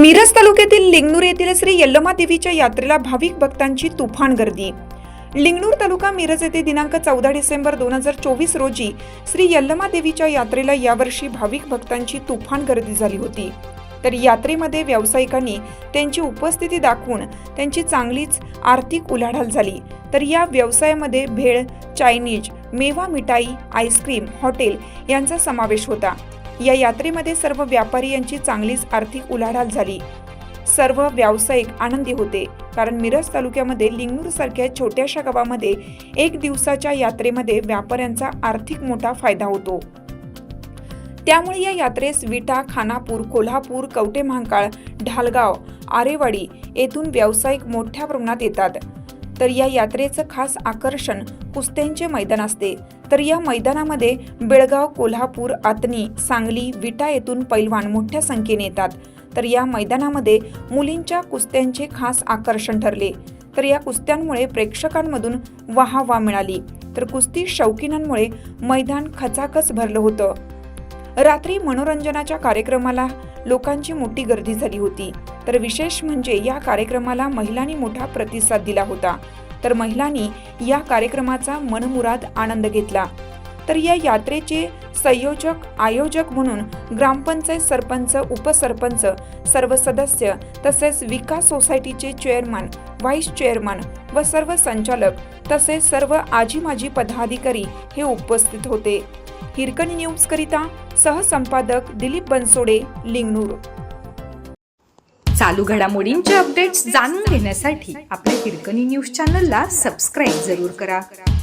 मिरज तालुक्यातील लिंगनूर येथील श्री यल्लमा देवीच्या यात्रेला भाविक भक्तांची तुफान गर्दी. लिंगणूर तालुका मिरज येथे दिनांक चौदा डिसेंबर दोन हजार चोवीस रोजी श्री यल्लमा देवीच्या यात्रेला यावर्षी भाविक भक्तांची तुफान गर्दी झाली होती. तर यात्रेमध्ये व्यावसायिकांनी त्यांची उपस्थिती दाखवून त्यांची चांगलीच आर्थिक उलाढाल झाली. तर या व्यवसायामध्ये भेळ चायनीज मेवा मिठाई आईस्क्रीम हॉटेल यांचा समावेश होता. या यात्रेमध्ये सर्व व्यापारी यांची चांगलीच आर्थिक उलाढाल झाली. सर्व व्यावसायिक आनंदी होते. कारण मिरज तालुक्यामध्ये लिंगूरसारख्या छोट्याशा गावामध्ये एक दिवसाच्या यात्रेमध्ये व्यापाऱ्यांचा आर्थिक मोठा फायदा होतो. त्यामुळे या यात्रेस विटा खानापूर कोल्हापूर कवटे महांकाळ ढालगाव आरेवाडी येथून व्यावसायिक मोठ्या प्रमाणात येतात. तर या यात्रेचं खास आकर्षण कुस्त्यांचे मैदान असते. तर या मैदानामध्ये बेळगाव कोल्हापूर आतनी सांगली विटा येथून पैलवान मोठ्या संख्येने येतात. तर या मैदानामध्ये मुलींच्या कुस्त्यांचे खास आकर्षण ठरले. तर या कुस्त्यांमुळे प्रेक्षकांमधून वाहवा मिळाली. तर कुस्ती शौकीनांमुळे मैदान खचाखच भरलं होतं. रात्री मनोरंजनाच्या कार्यक्रमाला लोकांची मोठी गर्दी झाली होती. तर विशेष म्हणजे या कार्यक्रमाला महिलांनी मोठा प्रतिसाद दिला होता. तर महिलांनी या कार्यक्रमाचा मनमुराद आनंद घेतला. तर या यात्रेचे संयोजक आयोजक म्हणून ग्रामपंचायत सरपंच उपसरपंच सर्व सदस्य तसेच विकास सोसायटीचे चेअरमन व्हाईस चेअरमन व सर्व संचालक तसेच सर्व आजी माजी पदाधिकारी हे उपस्थित होते. हिरकणी न्यूज करिता सहसंपादक दिलीप बनसोडे लिंगनूर. चालू घडामोडींचे अपडेट्स जाणून घेण्यासाठी आपल्या हिरकणी न्यूज चॅनलला सबस्क्राईब जरूर करा.